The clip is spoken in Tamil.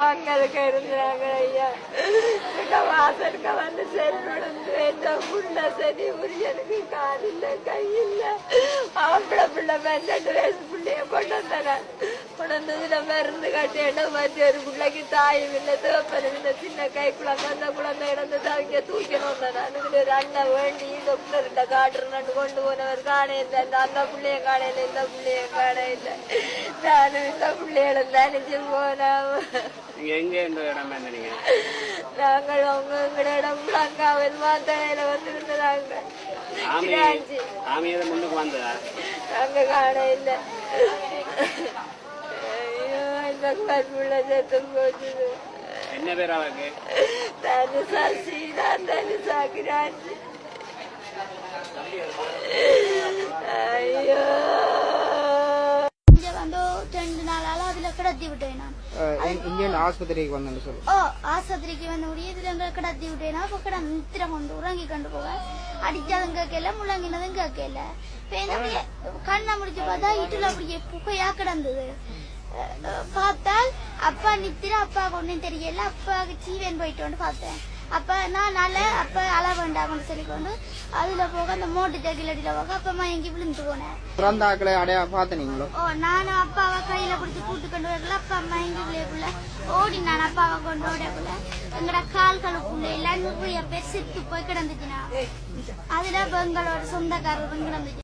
மக்களுக்கு இருந்தாங்க ஐயா. எங்க வாசலுக்கு வந்து செல் விழுந்து எந்த புள்ள சரி உரியனுக்கு கால் இல்ல கை இல்ல ஆம்பளை பிள்ளை பன்னெண்டு வயசு பிள்ளைய கொண்டு வந்தேன் கொண்டு வந்ததுல மருந்து கட்டி இடம் மாற்றி ஒரு பிள்ளைக்கு தாயும் இல்லை சிவப்பனும் இல்லை சின்ன கை குழந்தை அந்த குழந்தை இடந்து தவிக்க தூக்கணும் நான் ஒரு அண்ணன் வேண்டி டாக்டர்கிட்ட காட்டுறேன்னு கொண்டு போனவர் காண இல்லை இந்த அந்த பிள்ளைய காணையில இந்த பிள்ளைய காண இல்லை நானும் இந்த பிள்ளைகளும் தனிச்சு போனேன் இந்த நாங்கள் அவங்க எங்கட இடம் முழங்காவில் மாத்தனையில வந்திருந்தாங்க நாங்க காண இல்லை இந்த கற்புள்ள செத்து போச்சுது என்ன பேர் அவருக்கு தனுசா சீதா தனுசா கிராஞ்சி ஐயோ. இங்க வந்து ரெண்டு நாளால அதுல கிடத்தி விட்டேன் நான். இங்கே ஆஸ்பத்திரிக்கு வந்தேன்னு சொல்லு. ஓ ஆஸ்பத்திரிக்கு வந்து முடிய இதுல எங்க கிடத்தி விட்டேனா அப்ப கிட நித்திர கொண்டு உறங்கி கொண்டு போக அடிச்சதும் கேட்கல முழங்கினதும் கேட்கல. இப்ப என்ன கண்ணை முடிச்சு பார்த்தா இட்டுல அப்படியே புகையா கிடந்தது. பார்த்தால் அப்பா நித்திர அப்பா ஒன்றும் தெரியல. அப்பாவுக்கு ஜீவன் போயிட்டு வந்து பார்த்தேன் அப்ப நான் நல்ல அப்ப அழ வேண்டாம்னு சொல்லி கொண்டு அதுல போக அந்த மோட்டு ஜக்கில் அடியில போக அப்பமா எங்கி விழுந்து போனேன் பிறந்த ஆக்களை அடையா பார்த்து நீங்களோ ஓ நானும் அப்பாவை கையில பிடிச்சி கூட்டு கொண்டு வரல. அப்பா அம்மா எங்களுக்குள்ள ஓடி நான் அப்பாவை கொண்டு ஓடக்குள்ள. எங்கட கால்களுக்குள்ள எல்லாம் நிறைய பேர் செத்து போய் கிடந்துச்சுனா. அதுல எங்களோட சொந்தக்காரர் கிடந்துச்சு.